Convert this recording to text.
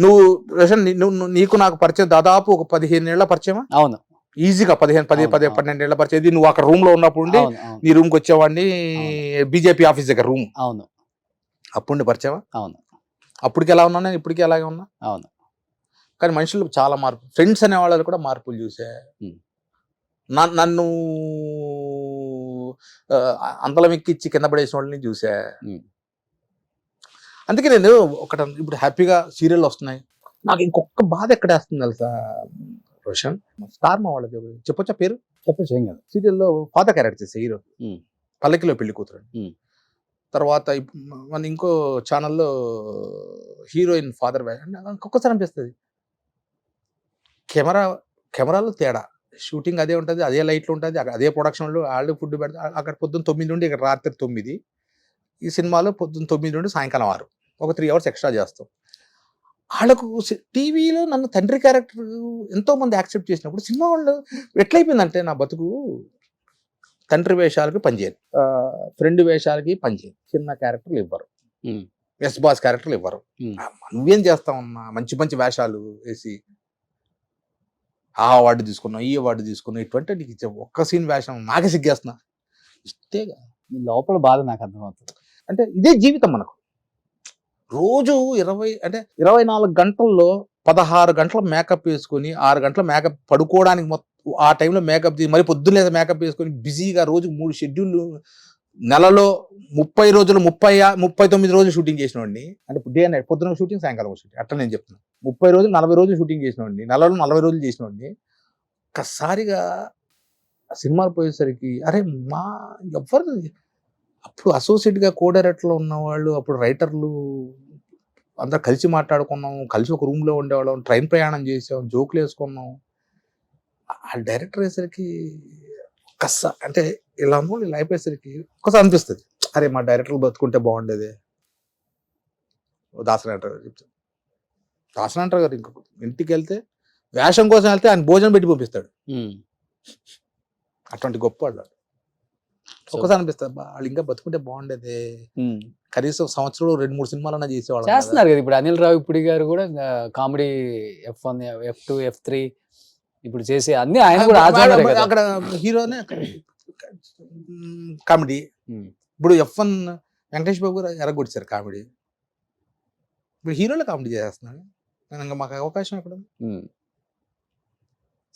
నువ్వు రోషన్ నీ- నువ్వు నీకు నాకు పరిచయం దాదాపు ఒక పదిహేను ఏళ్ళ పరిచయమా? అవును. ఈజీగా పదిహేను పది పది. పన్నెండు ఏళ్ళ పరిచయం. ఇది నువ్వు అక్కడ రూమ్లో ఉన్నప్పుడు నీ రూమ్కి వచ్చేవాడిని బీజేపీ ఆఫీస్ దగ్గర రూమ్ అవును. అప్పుడు పరిచయమా? అవును. అప్పటికి ఎలా ఉన్నా నేను ఇప్పటికి అలాగే ఉన్నా. అవును. కానీ మనుషులు చాలా మార్పు ఫ్రెండ్స్ అనే వాళ్ళు కూడా మార్పులు చూసా. నన్- నన్ను అంతలం ఎక్కిచ్చి కింద పడేసిన వాళ్ళని చూసా. అందుకే నేను ఒకట ఇప్పుడు హ్యాపీగా సీరియల్ వస్తున్నాయి. నాకు ఇంకొక బాధ ఎక్కడ వేస్తుంది తెలుసా రోషన్? స్టార్ మా వాళ్ళది చెప్పొచ్చా పేరు? చెప్పచ్చు ఏం కాదు. సీరియల్లో ఫాదర్ క్యారెక్టర్ చేసే హీరో. పల్లకిలో పెళ్ళి కూతురు. తర్వాత మన ఇంకో ఛానల్లో హీరోయిన్ ఫాదర్ ఇంకొకసారి అనిపిస్తుంది. కెమెరా కెమెరాలో తేడా. షూటింగ్ అదే ఉంటుంది అదే లైట్లు ఉంటుంది అదే ప్రొడక్షన్లో వాళ్ళు ఫుడ్ పెడతారు అక్కడ పొద్దున్న తొమ్మిది నుండి ఇక్కడ రాత్రి తొమ్మిది. ఈ సినిమాలో పొద్దున్న తొమ్మిది నుండి సాయంకాలం ఆరు. ఒక త్రీ అవర్స్ ఎక్స్ట్రా చేస్తాం. వాళ్ళకు టీవీలో నన్ను తండ్రి క్యారెక్టర్ ఎంతో మంది యాక్సెప్ట్ చేసినప్పుడు సినిమా వాళ్ళు ఎట్లయిపోయిందంటే నా బతుకు తండ్రి వేషాలకి పనిచేయరు ఫ్రెండ్ వేషాలకి పనిచేయరు చిన్న క్యారెక్టర్లు ఇవ్వరు. ఎస్ బాస్ క్యారెక్టర్లు ఇవ్వరు. నువ్వేం చేస్తావన్నా? మంచి మంచి వేషాలు వేసి ఆ అవార్డు తీసుకున్నావు ఈ అవార్డు తీసుకున్నావు ఇటువంటి నీకు ఇచ్చే ఒక్క సీన్ వేషం నాకే సిగ్గేస్తున్నా. ఇస్తేగా. లోపల బాధ నాకు అర్థమవుతుంది. అంటే ఇదే జీవితం మనకు. రోజు ఇరవై అంటే ఇరవై నాలుగు గంటల్లో పదహారు గంటల మేకప్ వేసుకొని ఆరు గంటల మేకప్ పడుకోవడానికి మొత్తం ఆ టైంలో మేకప్ తీసి మరి పొద్దున్నే మేకప్ వేసుకొని బిజీగా రోజు మూడు షెడ్యూల్ నెలలో ముప్పై రోజులు ముప్పై ముప్పై తొమ్మిది రోజులు షూటింగ్ చేసిన వాడిని అంటే డే నైట్ పొద్దున షూటింగ్ సాయంకాలం షూటింగ్. అట్లా నేను చెప్తున్నాను ముప్పై రోజులు నలభై రోజులు షూటింగ్ చేసిన వాడిని నెలలో నలభై రోజులు చేసిన వాడిని ఒక్కసారిగా సినిమాలు పోయేసరికి అరే మా ఎవరు అప్పుడు అసోసియేట్గా కో డైరెక్టర్లో ఉన్నవాళ్ళు అప్పుడు రైటర్లు అందరు కలిసి మాట్లాడుకున్నాం కలిసి ఒక రూమ్లో ఉండేవాళ్ళం ట్రైన్ ప్రయాణం చేసాం జోకులు వేసుకున్నాం. ఆ డైరెక్టర్ అయ్యేసరికి ఒక్కసా అంటే ఇలా ఉన్న ఇలా అయిపోయేసరికి ఒక్కసారి అనిపిస్తుంది. అరే మా డైరెక్టర్లు బతుకుంటే బాగుండేది. దాసనాటర్ గారు చెప్తాడు దాసనాటర్ గారు ఇంకొక ఇంటికి వెళ్తే వేషం కోసం వెళ్తే ఆయన భోజనం పెట్టి పంపిస్తాడు. అటువంటి గొప్ప వాళ్ళు ఒక్కసారి అనిపిస్తుంది "అబ్బా, వాళ్ళు ఇంకా బతుకుంటే బాగుండేది. కనీసం సంవత్సరంలో రెండు మూడు సినిమాలన్నా చేసేవాళ్ళు చేస్తున్నారు కదా ఇప్పుడు అనిల్ రావిపూడి గారు కూడా comedy F one F two F three ఇప్పుడు చేసే అన్ని ఆయన కూడా అక్కడ హీరోనే కామెడీ. ఇప్పుడు ఎఫ్ వన్ వెంకటేష్ బాబు గారు ఎరగొడిచారు కామెడీ. ఇప్పుడు హీరోలు కామెడీ చేస్తున్నాడు ఇంకా మాకు అవకాశం ఎక్కడ.